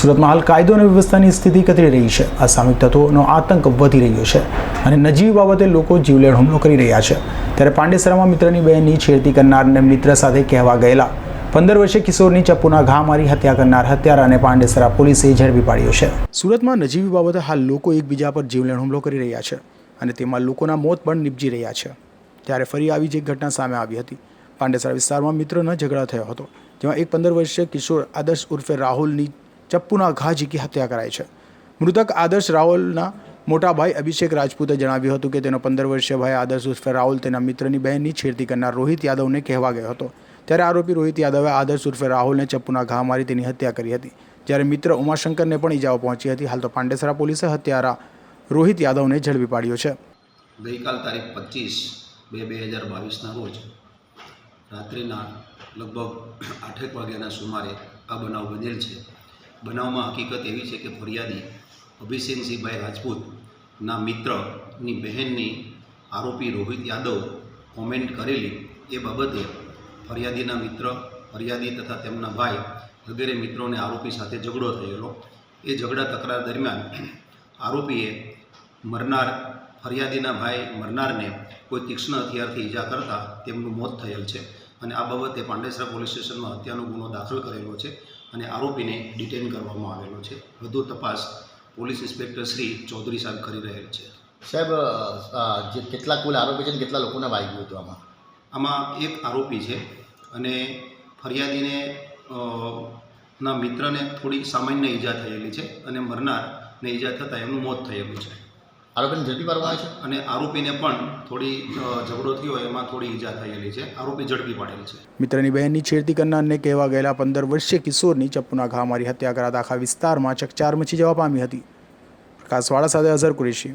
સુરતમાં હાલ કાયદો અને વ્યવસ્થાની સ્થિતિ કથળી રહી છે. અસામિક તત્વોનો આતંક વધી રહ્યો છે અને નજીવી બાબતે લોકો જીવલેણ હુમલો કરી રહ્યા છે. ત્યારે પાંડેસરામાં મિત્રની બહેનની છેડતી કરનારને મિત્ર સાથે કહેવા ગયેલા. પંદર વર્ષે કિશોરની ચપ્પુના ઘા મારી હત્યા કરનાર હત્યારાને પાંડેસરા પોલીસે ઝડપી પાડ્યો છે. સુરતમાં નજીવી બાબતે હાલ લોકો એકબીજા પર જીવલેણ હુમલો કરી રહ્યા છે અને તેમાં લોકોના મોત પણ નીપજી રહ્યા છે. ત્યારે ફરી આવી જ એક ઘટના સામે આવી હતી. પાંડેસરા વિસ્તારમાં મિત્રનો ઝઘડા થયો હતો, જેમાં એક પંદર વર્ષીય કિશોર આદર્શ ઉર્ફે રાહુલની ચપ્પુના ઘા ઝીકી હત્યા કરાઈ છે. મૃતક આદર્શ રાવલના મોટા ભાઈ અભિષેક રાજપૂતે જણાવ્યું હતું કે તેનો પંદર વર્ષીય ભાઈ આદર્શ ઉર્ફે રાહુલ તેના મિત્રની બહેનની છેડતી કરનાર રોહિત યાદવને કહેવા ગયો હતો. ત્યારે આરોપી રોહિત યાદવે આદર્શ ઉર્ફે રાહુલને ચપ્પુના ઘા મારી તેની હત્યા કરી હતી. જ્યારે મિત્ર ઉમાશંકરને પણ ઈજાઓ પહોંચી હતી, હાલ તો પાંડેસરા પોલીસે હત્યારા રોહિત યાદવને ઝડપી પાડ્યો છે. ગઈકાલ તારીખ પચીસ બે બે હજાર બાવીસના રોજ રાત્રિના લગભગ આઠેક વાગ્યાના સુમારે આ બનાવ બનેલ છે. બનાવમાં હકીકત એવી છે કે ફરિયાદી અભિષેકસિંહભાઈ રાજપૂતના મિત્રની બહેનની આરોપી રોહિત યાદવ કોમેન્ટ કરેલી એ બાબતે ફરિયાદીના મિત્ર, ફરિયાદી તથા તેમના ભાઈ વગેરે મિત્રોને આરોપી સાથે ઝઘડો થયેલો. એ ઝઘડા તકરાર દરમિયાન આરોપીએ મરનાર, ફરિયાદીના ભાઈ મરનારને કોઈ તીક્ષ્ણ હથિયારથી ઈજા કરતાં તેમનું મોત થયેલ છે. અને આ બાબતે પાંડેસરા પોલીસ સ્ટેશનમાં હત્યાનો ગુનો દાખલ કરેલો છે અને આરોપીને ડિટેન કરવામાં આવેલો છે. વધુ તપાસ પોલીસ ઇન્સ્પેક્ટર શ્રી ચૌધરી સાહેબ કરી રહેલ છે. સાહેબ જે કેટલા કુલ આરોપી છે ને કેટલા લોકોને વાગ્યું હતું આમાં? આમાં એક આરોપી છે અને ફરિયાદીને ના મિત્રને થોડી સામાન્ય ઈજા થયેલી છે અને મરનારને ઈજા થતાં એમનું મોત થયેલું છે. આરોપીને ઝડપી પાડવામાં છે અને આરોપીને પણ થોડી ઝઘડો થયો એમાં થોડી ઈજા થયેલી છે. આરોપી ઝડપી પાડેલ છે. મિત્રની બહેનની છેડતી કરનારને કહેવા ગયેલા પંદર વર્ષીય કિશોરની ચપ્પુના ઘા મારી હત્યા કરાતા આખા વિસ્તારમાં ચકચાર મચી જવા પામી હતી. પ્રકાશવાળા સાથે અઝર કુરેશી.